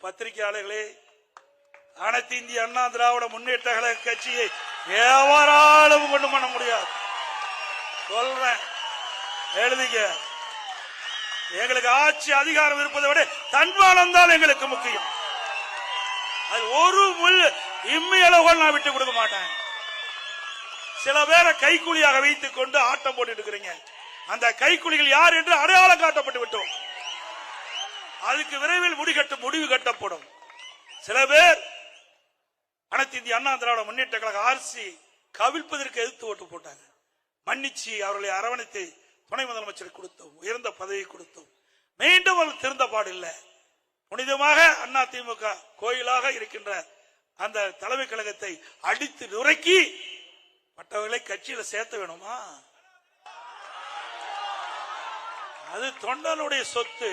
பத்திரிகையாளர்களே அனைத்து இந்திய அண்ணா திராவிட முன்னேற்ற கழக கட்சியை எவராலும் கொண்டு பண்ண முடியாது. சொல்றேன் எழுதிக்க. எங்களுக்கு ஆட்சி அதிகாரம் இருப்பதை விட தன்மானம் தான் எங்களுக்கு முக்கியம். அது ஒரு முள் இம்மையளவு நான் விட்டு கொடுக்க மாட்டேன். சில பேரை கைக்கூலியாக வைத்துக் கொண்டு ஆட்டம் போட்டு இருக்கிறீங்க. அந்த கைக்கூலிகள் யார் என்று அடையாளம் காட்டப்பட்டு விட்டோம். அதுக்கு விரைவில் முடிகட்ட முடிவு கட்டப்படும். சில பேர் அனைத்து இந்திய அண்ணா திராவிட முன்னேற்ற கழக ஆர்சி கவிழ்ப்பதற்கு எதிர்த்து ஓட்டு போட்டாங்க. மன்னிச்சு அவர்களை அரவணைத்து துணை முதலமைச்சர் கொடுத்தோம். உயர்ந்த பதவி கொடுத்தோம். மீண்டும் அவர்கள் திருந்த பாடில்லை புனிதமாக அண்ணா திமுக கோயிலாக இருக்கின்ற அந்த தலைமை கழகத்தை அடித்து நுரைக்கி மற்றவர்களை கட்சியில சேர்த்த வேணுமா? அது தொண்டனுடைய சொத்து.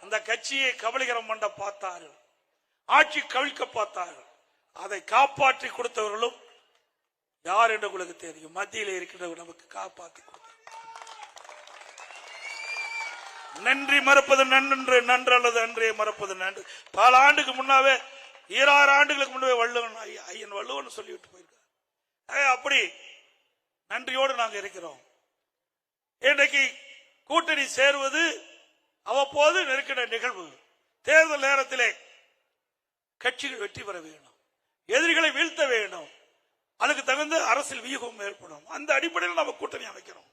அந்த கட்சியை கபலிகரம் பண்ண பார்த்தார்கள். ஆட்சி கவிழ்க்க பார்த்தார்கள். அதை காப்பாற்றி கொடுத்தவர்களும் யார் என்று உங்களுக்கு தெரியும். மத்தியில் இருக்கின்றவர் நமக்கு காப்பாற்றி கொடுத்தார் நன்றி மறப்பது நன்று நன்று அல்லது அன்றே மறப்பது நன்று. பல ஆண்டுக்கு முன்னாவே ஈராறு ஆண்டுகளுக்கு முன்னாவே வள்ளுவன் ஐய- ஐயன் வள்ளுவன் சொல்லிவிட்டு போயிருக்கார். அப்படி நன்றியோடு நாங்கள் இருக்கிறோம். இன்றைக்கு கூட்டணி சேருவது அவ்வப்போது நெருக்கிற நிகழ்வு. தேர்தல் நேரத்திலே கட்சிகள் வெற்றி பெற வேண்டும். எதிரிகளை வீழ்த்த வேண்டும். அதுக்கு தகுந்த அரசியல் வியூகம் ஏற்படும். அந்த அடிப்படையில் நம்ம கூட்டணி அமைக்கிறோம்.